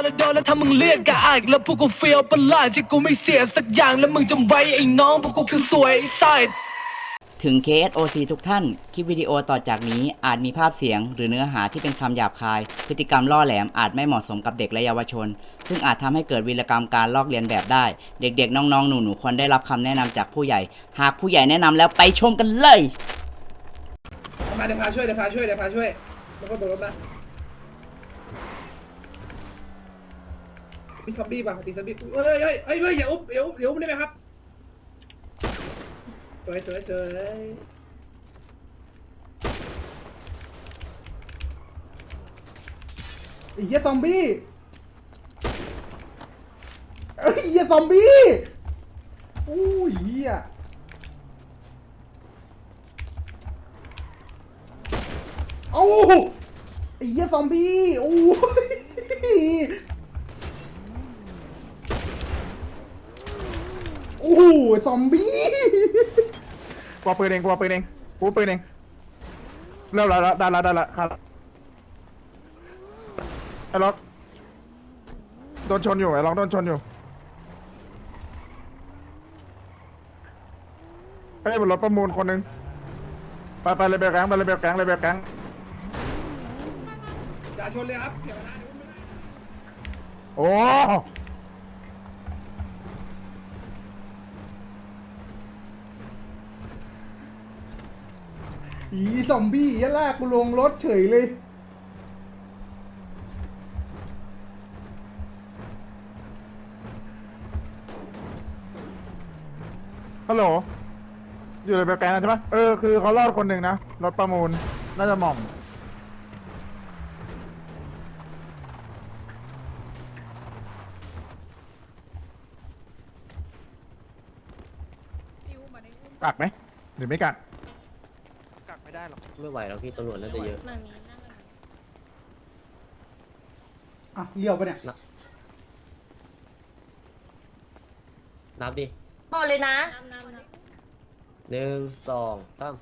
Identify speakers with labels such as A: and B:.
A: นแล้วโดนแล้วถ้ามึงเรียกกะอายแล้วพวกกูเฟียวประหลาดที่กูไม่เสียสักอย่างแล้วมึงจำไว้ไอ้น้องพวกกูคือสวยไอ้ไซด
B: ถึง KSOC ทุกท่าน คลิปวิดีโอต่อจากนี้อาจมีภาพเสียง หรือเนื้อหาที่เป็นคำหยาบคาย พฤติกรรมล่อแหลมอาจไม่เหมาะสมกับเด็กและเยาวชน ซึ่งอาจทำให้เกิดวีรกรรมการลอกเลียนแบบได้ เด็กๆ น้องๆ หนูๆ ควรได้รับคำแนะนำจากผู้ใหญ่ หากผู้ใหญ่แนะนำแล้วไปชมกันเลย
C: มาเดี๋ยวพาช่วยเดี๋ยวพาช่วยเดี๋ยวพาช่วยแล้วก็ตกรถนะ มีซอมบี้ป่ะตีซอมบี้เฮ้ยเฮ้ยเฮ้ยเฮ้ยอย่าอุ๊บอย่าอุ๊บอย่าอุ๊บได้ไหมครับสวยสวยสวย
D: ไอ้เหี้ยซอมบี้อ้ยไอ้เหี้ยซอมบี้โอ้ยเหี้ยเอ้าไอ้เหี้ยซอมบี้โอ้ย โอ้โหซอมบี้
E: กลัวปืนเองกลัวปืนเองกูปืนเองเริ่มแล้วได้แล้วได้แล้วครับไอ้ล็อกโดนชนอยู่ไอ้ล็อกโดนชนอยู่ไอ้ยบนรถประมูลคนหนึ่งไปไปเลยเบลแก๊งไปเลยเบลแก๊งเลยเบลแก๊ง
C: อย่าชนเลยครับเสียเวลาเดี๋ยว
D: อีซอมบี้ยันลากกูลงรถเฉยเลย
E: ฮัลโหล อยู่ในเบลแก๊งใช่ปะเออ คือเขารอดคนหนึ่งนะ รถประมูล น่าจะหม่อม กักไหม หรือไม่กั ก
F: ไม่ไหวแล้วพี่ตำรวจน่าจะเยอะ
D: อะเลี้ยวปะเนี่ย
F: นับดิ
G: พอเลยนะ
F: หนึ่งสองสาม